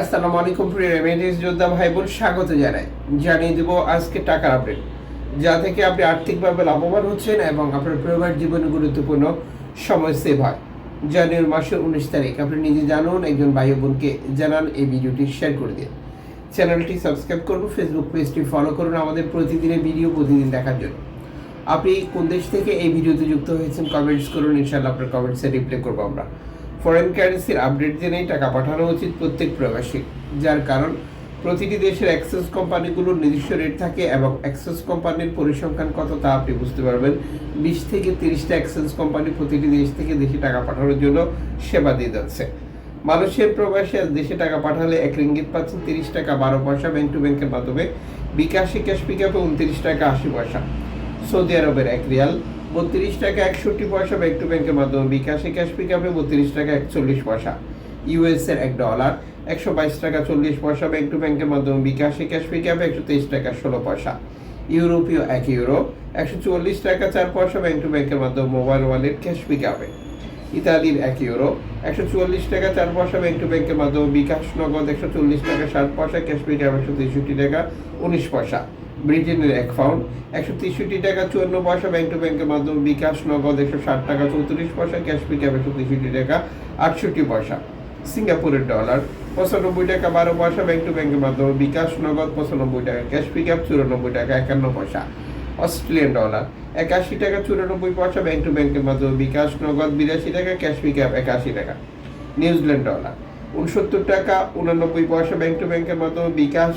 আসসালামু আলাইকুম প্রিয় রেমিডিস যোদ্ধা ভাই বোন স্বাগত জানাই। জানিয়ে দেবো আজকে টাকার আপডেট যা থেকে আপনি আর্থিকভাবে লাভবান হচ্ছেন এবং আপনার পরিবার জীবনে গুরুত্বপূর্ণ সময় সেভ হয়। জানুয়ারি মাসের উনিশ তারিখ, আপনি নিজে জানুন, একজন ভাই বোনকে জানান, এই ভিডিওটি শেয়ার করে দিন। চ্যানেলটি সাবস্ক্রাইব করুন ফেসবুক পেজটি ফলো করুন আমাদের প্রতিদিনের ভিডিও প্রতিদিন দেখার জন্য। আপনি কোন দেশ থেকে এই ভিডিওতে যুক্ত হয়েছেন কমেন্টস করুন, ইনশাআল্লাহ আপনার কমেন্টসে রিপ্লাই করব আমরা। ফরেন কারেন্সির আপডেট জেনেই টাকা পাঠানো উচিত প্রত্যেক প্রবাসী, যার কারণ প্রতিটি দেশের অ্যাক্সেস কোম্পানিগুলোর নিজস্ব রেট থাকে এবং অ্যাক্সেস কোম্পানির পরিসংখ্যান কত তা আপনি বুঝতে পারবেন। বিশ থেকে তিরিশটা অ্যাক্সেস কোম্পানি প্রতিটি দেশ থেকে দেশে টাকা পাঠানোর জন্য সেবা দিয়ে যাচ্ছে। মালয়েশিয়ার প্রবাসী দেশে টাকা পাঠালে এক রিঙ্গিত পাচ্ছেন তিরিশ টাকা বারো পয়সা ব্যাংক টু ব্যাংকের মাধ্যমে। বিকাশে ক্যাশ পিক আপে উনত্রিশ টাকা আশি পয়সা। সৌদি আরবের এক রিয়াল বত্রিশ টাকা একষট্টি পয়সা ব্যাংক টু ব্যাংকের মাধ্যমে বিকাশে ক্যাশ পিক আপে বত্রিশ টাকা একচল্লিশ পয়সা। ইউএস এর এক ডলার একশো বাইশ টাকা চল্লিশ পয়সা ব্যাংক টু ব্যাংকের মাধ্যমে বিকাশে ক্যাশ পিক আপে একশো তেইশ টাকা ষোলো পয়সা। ইউরোপীয় এক ইউরো একশো চুয়াল্লিশ টাকা চার পয়সা ব্যাংক টু ব্যাংকের মাধ্যমে মোবাইল ওয়ালেট ক্যাশ পিক আপে ইতালির এক ইউরো একশো চুয়াল্লিশ টাকা চার পয়সা ব্যাংক টু ব্যাংকের মাধ্যমে বিকাশ নগদ, একশো চল্লিশ টাকা ষাট পয়সা ক্যাশ পিক আপ একশো তেষট্টি টাকা উনিশ পয়সা। ব্রিটেনের এক একশো তেষট্টি টাকা চুয়ান্ন পয়সা ব্যাংক টু ব্যাংকের মাধ্যমে বিকাশ নগদ একশো ষাট টাকা, চৌত্রিশ পয়সা ক্যাশ পিক আপ একশো তেষট্টি টাকা, আটষট্টি পয়সা। সিঙ্গাপুরের ডলার পঁচানব্বই টাকা বারো পয়সা ব্যাংক টু ব্যাংকের মাধ্যমে বিকাশ নগদ পঁচানব্বই টাকা ক্যাশ পিক আপ চুরানব্বই টাকা, একান্ন পয়সা। অস্ট্রেলিয়ান ডলার একাশি টাকা চুরানব্বই পয়সা ব্যাংক টু ব্যাংকের মাধ্যমে বিকাশ নগদ বিরাশি টাকা ক্যাশ পিক আপ একাশি টাকা। নিউজিল্যান্ড ডলার উনসত্তর টাকা, উনানব্বই পয়সা ব্যাংক টু ব্যাংকের মাধ্যমে বিকাশ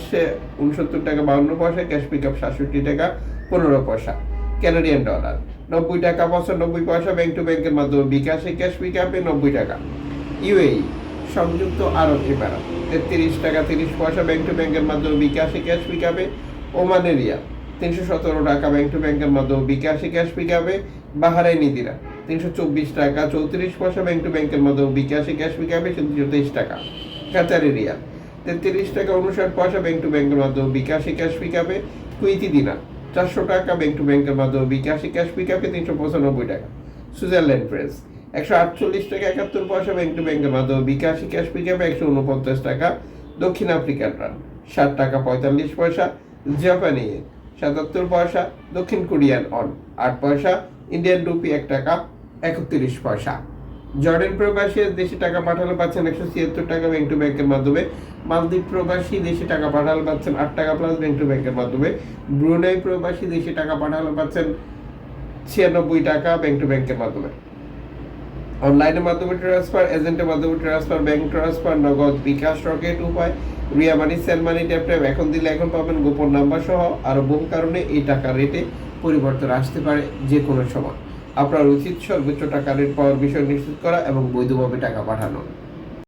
উনসত্তর টাকা, বাউন্ন পয়সা ক্যাশ পিক আপ সাতষট্টি টাকা, পনেরো পয়সা ক্যানাডিয়ান ডলার নব্বই টাকা পঁচানব্বই পয়সা ব্যাংক টু ব্যাংকের মাধ্যমে বিকাশে ক্যাশ পিক আপে নব্বই টাকা। ইউএই সংযুক্ত আরব এমারাত, তেত্রিশ টাকা, তিরিশ পয়সা ব্যাংক টু ব্যাংকের মাধ্যমে বিকাশে ক্যাশ পিক আপে ওমানের রিয়াল তিনশো সতেরো টাকা ব্যাংক টু ব্যাংকের মাধ্যমে বিকাশে ক্যাশ পিক আপে বাহারাইনি দিরা তিনশো চব্বিশ টাকা চৌত্রিশ পয়সা ব্যাংক টু ব্যাংকের মাধ্যমে বিকাশে ক্যাশ পিক আপে তিনশো তেইশ টাকা। Qatari riyal. তেত্রিশ টাকা উনষাট পয়সা ব্যাংক টু ব্যাংকের মাধ্যমে বিকাশে ক্যাশ পিক আপে কুইতি দিনা। চারশো টাকা ব্যাংক টু ব্যাংকের মাধ্যমে বিকাশে ক্যাশ পিক তিনশো পঁচানব্বই টাকা। Switzerland press. একশো আটচল্লিশ টাকা একাত্তর পয়সা ব্যাংক টু ব্যাংকের মাধ্যমে বিকাশে ক্যাশ পিক একশো উনপঞ্চাশ টাকা দক্ষিণ আফ্রিকান রান ষাট টাকা পঁয়তাল্লিশ পয়সা জাপানি সাতাত্তর পয়সা, দক্ষিণ কোরিয়ান অন আট পয়সা, ইন্ডিয়ান রুপি এক টাকা, একত্রিশ পয়সা। জর্ডান প্রবাসী দেশে টাকা পাঠালে পাচ্ছেন একশো ছিয়াত্তর টাকা ব্যাংক টু ব্যাংকের মাধ্যমে। মালদ্বীপ প্রবাসী দেশে টাকা পাঠালে পাচ্ছেন আট টাকা প্লাস ব্যাংক টু ব্যাংকের মাধ্যমে। ব্রুনাই প্রবাসী দেশে টাকা পাঠালে পাচ্ছেন ছিয়ানব্বই টাকা ব্যাংক টু ব্যাংকের মাধ্যমে। অনলাইনের মাধ্যমে ট্রান্সফার এজেন্টের মাধ্যমে transfer bank transfer Nagad bKash Rocket Upay Ria Money, cell money, Tap এখন দিলে এখন পাবেন গোপন নাম্বার সহ। আরও বহু কারণে এই টাকার রেটে পরিবর্তন আসতে পারে যে কোনো সময়। আপনার উচিত সর্বোচ্চ টাকা রেট পাওয়ার বিষয় নিশ্চিত করা এবং বৈধভাবে টাকা পাঠানো।